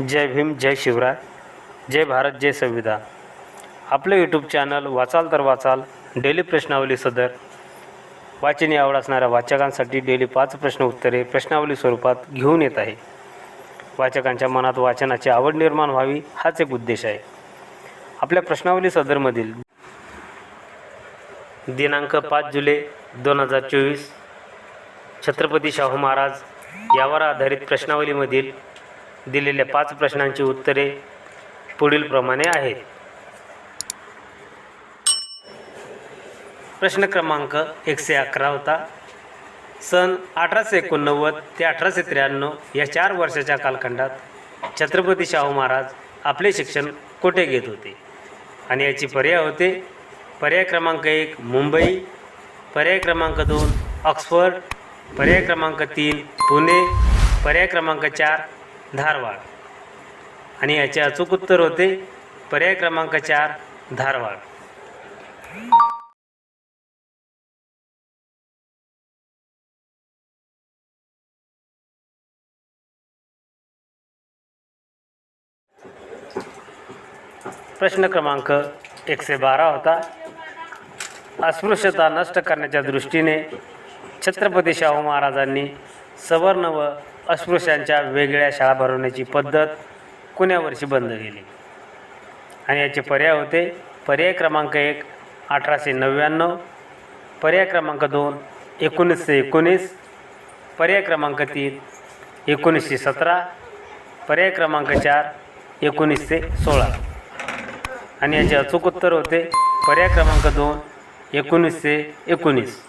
जय भीम जय शिवराय जय भारत जय संविधान आपलं YouTube channel वाचाल तर वाचाल डेली प्रश्नावली सदर. वाचनी आवड असणाऱ्या वाचकांसाठी डेली पाच प्रश्न उत्तरे प्रश्नावली स्वरूपात घेऊन येत आहे. वाचकांच्या मनात वाचनाची आवड निर्माण व्हावी हाच एक उद्देश आहे. आपल्या प्रश्नावली सदरमधील दिनांक पाच जुलै दोन हजार चोवीस छत्रपती शाहू महाराज यावर आधारित प्रश्नावलीमधील दिलेल्या पाच प्रश्नांची उत्तरे पुढीलप्रमाणे आहेत. प्रश्न क्रमांक एकशे अकरा होता. सन अठराशे एकोणनव्वद ते अठराशे त्र्याण्णव या चार वर्षाच्या कालखंडात छत्रपती शाहू महाराज आपले शिक्षण कोठे घेत होते? आणि याची पर्याय होते. पर्याय क्रमांक एक मुंबई. पर्याय क्रमांक दोन ऑक्सफर्ड. पर्याय क्रमांक तीन पुणे. पर्याय क्रमांक चार धारवाड. आणि याचे अचूक उत्तर होते पर्याय क्रमांक चार धारवाड. प्रश्न क्रमांक एकशे बारा होता. अस्पृश्यता नष्ट करण्याच्या दृष्टीने छत्रपती शाहू महाराजांनी सवर्ण व अस्पृश्यांच्या वेगळ्या शाळा भरवण्याची पद्धत कुण्यावर्षी बंद केली. आणि याचे पर्याय होते पर्याय क्रमांक एक अठराशे नव्याण्णव पर्याय क्रमांक दोन एकोणीसशे एकोणीस पर्याय क्रमांक तीन एकोणीसशे सतरा पर्याय क्रमांक चार एकोणीसशे सोळा. आणि याचे अचूक उत्तर होते पर्याय क्रमांक दोन एकोणीसशे एकोणीस.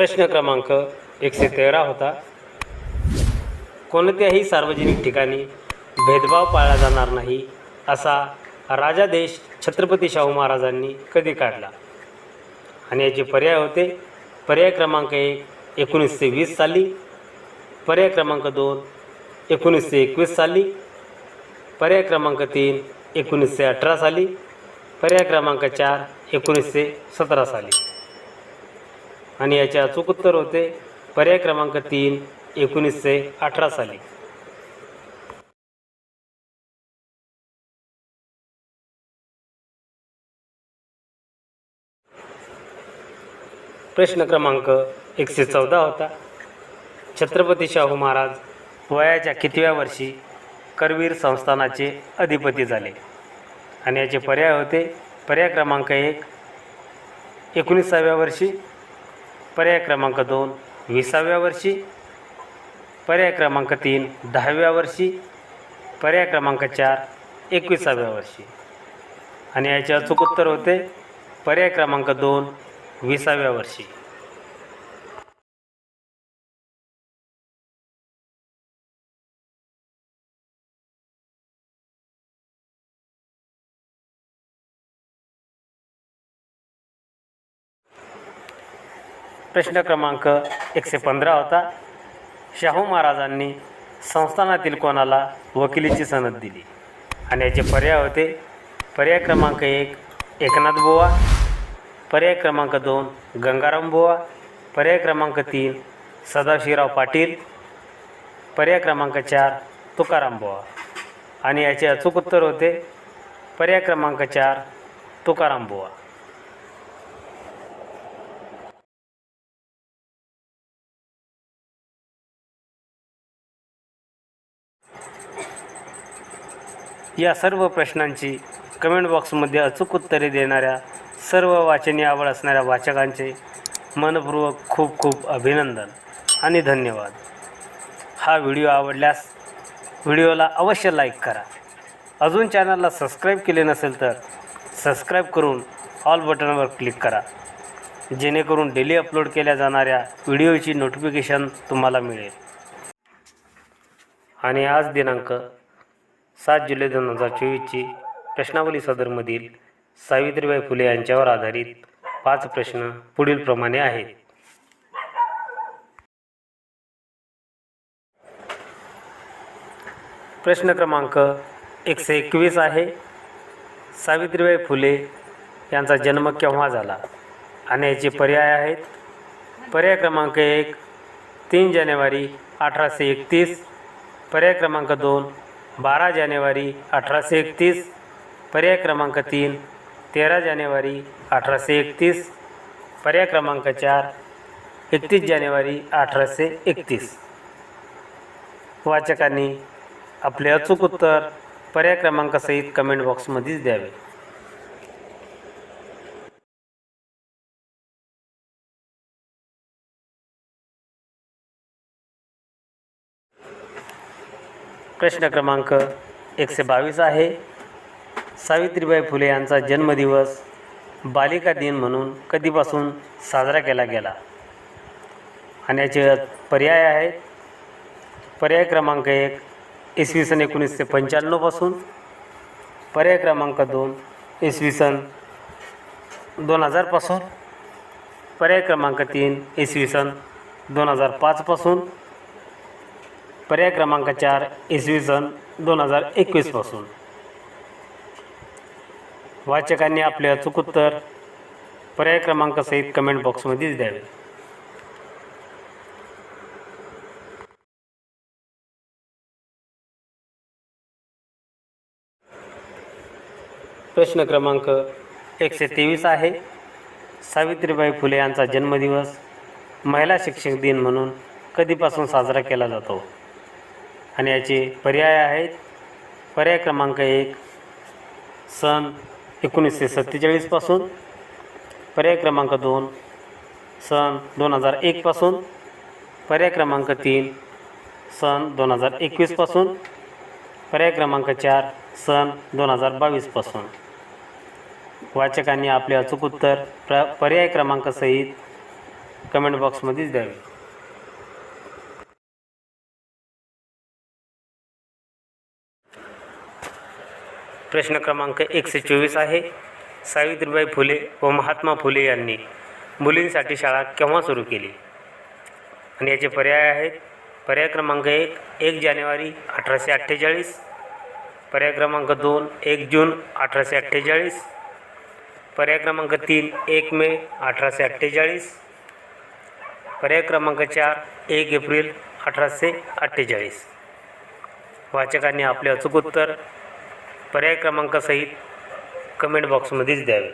प्रश्न क्रमांक एकशे तेरा होता. कोणत्याही सार्वजनिक ठिकाणी भेदभाव पाळला जाणार नाही असा राजादेश छत्रपती शाहू महाराजांनी कधी काढला? आणि याचे पर्याय होते पर्याय क्रमांक एक एकोणीसशे वीस साली पर्याय क्रमांक दोन एकोणीसशे एकवीस साली पर्याय क्रमांक तीन एकोणीसशे अठरा साली पर्याय क्रमांक चार एकोणीसशे सतरा साली. आणि याचे अचूक उत्तर होते पर्याय क्रमांक तीन एकोणीसशे अठरा साली. प्रश्न क्रमांक एकशे चौदा होता. छत्रपती शाहू महाराज वयाच्या कितव्या वर्षी करवीर संस्थानाचे अधिपती झाले. आणि याचे पर्याय होते पर्याय क्रमांक एक एकोणीसाव्या वर्षी पर्याय क्रमांक दोन विसाव्या वर्षी पर्याय क्रमांक तीन दहाव्या वर्षी पर्याय क्रमांक चार एकविसाव्या वर्षी. आणि याचे अचूक उत्तर होते पर्याय क्रमांक दोन विसाव्या वर्षी. प्रश्न क्रमांक एकशे पंधरा होता. शाहू महाराजांनी संस्थानातील कोणाला वकिलीची सनद दिली? आणि याचे पर्याय होते. पर्याय क्रमांक एक एकनाथ बुवा. पर्याय क्रमांक दोन गंगाराम बुवा. पर्याय क्रमांक तीन सदाशिवराव पाटील. पर्याय क्रमांक चार तुकाराम बुवा. आणि याचे अचूक उत्तर होते. पर्याय क्रमांक चार तुकाराम बुवा. या सर्व प्रश्नांची कमेंट बॉक्समध्ये अचूक उत्तरे देणाऱ्या सर्व वाचनीय आवड असणाऱ्या वाचकांचे मनपूर्वक खूप खूप अभिनंदन आणि धन्यवाद. हा व्हिडिओ आवडल्यास व्हिडिओला अवश्य लाईक करा. अजून चॅनलला सबस्क्राईब केले नसेल तर सबस्क्राईब करून ऑल बटनवर क्लिक करा. जेणेकरून डेली अपलोड केल्या जाणाऱ्या व्हिडिओची नोटिफिकेशन तुम्हाला मिळेल. आणि आज दिनांक सात जुलै दोन हजार चोवीसची प्रश्नावली सदरमधील सावित्रीबाई फुले यांच्यावर आधारित पाच प्रश्न पुढीलप्रमाणे आहेत. प्रश्न क्रमांक एकशे एकवीस आहे. सावित्रीबाई फुले यांचा जन्म केव्हा झाला आणि याचे पर्याय आहेत. पर्याय क्रमांक एक तीन जानेवारी अठराशे एकतीस पर्याय क्रमांक दोन बारा जानेवारी अठराशे एकतीस. पर्याय क्रमांक तीन तेरा जानेवारी अठराशे एकतीस. पर्याय क्रमांक चार एकतीस जानेवारी अठराशे एकतीस. वाचकांनी आपले अचूक उत्तर पर्याय क्रमांकासहित कमेंट बॉक्समध्येच द्यावे. प्रश्न क्रमांक एकशे बावीस आहे. सावित्रीबाई फुले यांचा जन्मदिवस बालिका दिन म्हणून कधीपासून साजरा केला गेला? आणि याचे पर्याय आहेत. पर्याय क्रमांक एक इसवी सन एकोणीसशे पंच्याण्णवपासून पर्याय क्रमांक दोन इसवी सन दोन हजारपासून पर्याय क्रमांक तीन इसवी सन दोन हजार पाचपासून पर्याय क्रमांक चार इसवी सन दोन हजार एकवीसपासून वाचकांनी आपल्या अचूक उत्तर पर्याय क्रमांकासहित कमेंट बॉक्समध्येच द्यावे. प्रश्न क्रमांक एकशे तेवीस आहे. सावित्रीबाई फुले यांचा जन्मदिवस महिला शिक्षक दिन म्हणून कधीपासून साजरा केला जातो? आणि याचे पर्याय आहेत. पर्याय क्रमांक एक सन एकोणीसशे सत्तेचाळीसपासून पर्याय क्रमांक दोन सन दोन हजार एकपासून पर्याय क्रमांक तीन सन दोन हजार एकवीसपासून पर्याय क्रमांक चार सन दोन हजार बावीसपासून वाचकांनी आपले अचूक उत्तर प्र पर्याय क्रमांकसहित कमेंट बॉक्समध्येच द्यावे. प्रश्न क्रमांक एकशे चोवीस आहे. सावित्रीबाई फुले व महात्मा फुले यांनी मुलींसाठी शाळा केव्हा सुरू केली? आणि याचे पर्याय आहेत. पर्याय क्रमांक एक एक जानेवारी अठराशे अठ्ठेचाळीस. पर्याय क्रमांक दोन एक जून अठराशे अठ्ठेचाळीस. पर्याय क्रमांक तीन एक मे अठराशे अठ्ठेचाळीस. पर्याय क्रमांक चार एक एप्रिल अठराशे अठ्ठेचाळीस. वाचकांनी आपले अचूक उत्तर पर्याय क्रमांकासहित कमेंट बॉक्समध्येच द्यावे.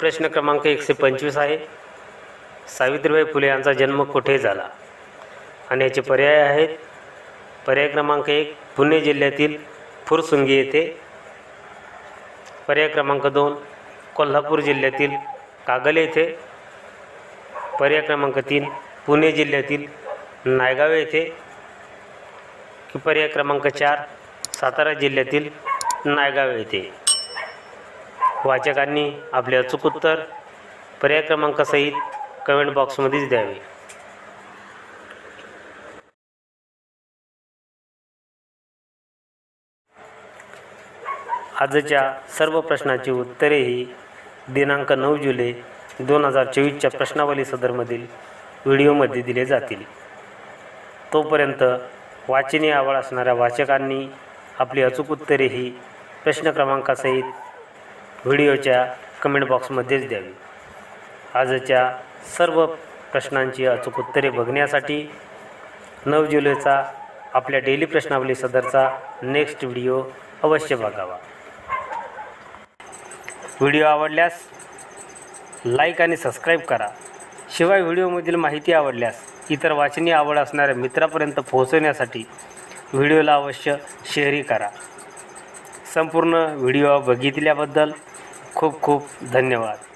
प्रश्न क्रमांक एकशे पंचवीस आहे. सावित्रीबाई फुले यांचा जन्म कुठे झाला? आणि याचे पर्याय आहेत. पर्याय क्रमांक एक पुणे जिल्ह्यातील फुरसुंगी येथे. पर्याय क्रमांक दोन कोल्हापूर जिल्ह्यातील कागल येथे. पर्याय क्रमांक तीन पुणे जिल्ह्यातील नायगाव येथे की पर्याय क्रमांक चार सातारा जिल्ह्यातील नायगाव येथे. वाचकांनी आपले अचूक उत्तर पर्याय क्रमांकासहित कमेंट बॉक्समध्येच द्यावे. आजच्या सर्व प्रश्नाची उत्तरेही दिनांक नऊ जुलै दोन हजार चोवीसच्या प्रश्नावली सदरमधील व्हिडिओमध्ये दिले जातील. तोपर्यंत वाचनीय आवड असणाऱ्या वाचकांनी आपली अचूक उत्तरे ही प्रश्न क्रमांकासहित व्हिडिओच्या कमेंट बॉक्समध्येच द्यावी. आजच्या सर्व प्रश्नांची अचूक उत्तरे बघण्यासाठी नऊ जुलैचा आपल्या डेली प्रश्नावली सदरचा नेक्स्ट व्हिडिओ अवश्य बघावा. व्हिडिओ आवडल्यास लाईक आणि सबस्क्राईब करा. शिवाय व्हिडिओमधील माहिती आवडल्यास इतर वाचनीय आवड असणाऱ्या मित्रापर्यंत पोहोचवण्यासाठी व्हिडिओला अवश्य शेअरही करा. संपूर्ण व्हिडिओ बघितल्याबद्दल खूप खूप धन्यवाद.